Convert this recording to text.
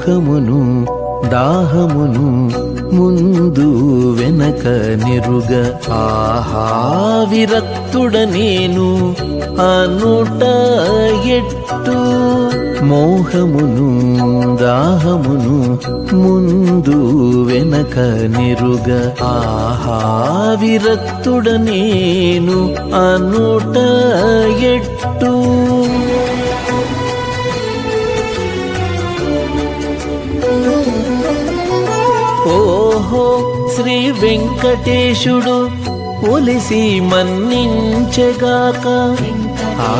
మోహమును దాహమును ముందు వెనక నిరుగ. ఆహా విరక్తుడ నేను అనుట ఎట్టు. మోహమును దాహమును ముందు వెనక నిరుగ. ఆహా విరక్తుడ నేను అనుట ఓహో శ్రీ వెంకటేశుడు ఒలిసి మన్నించెగాక. ఆ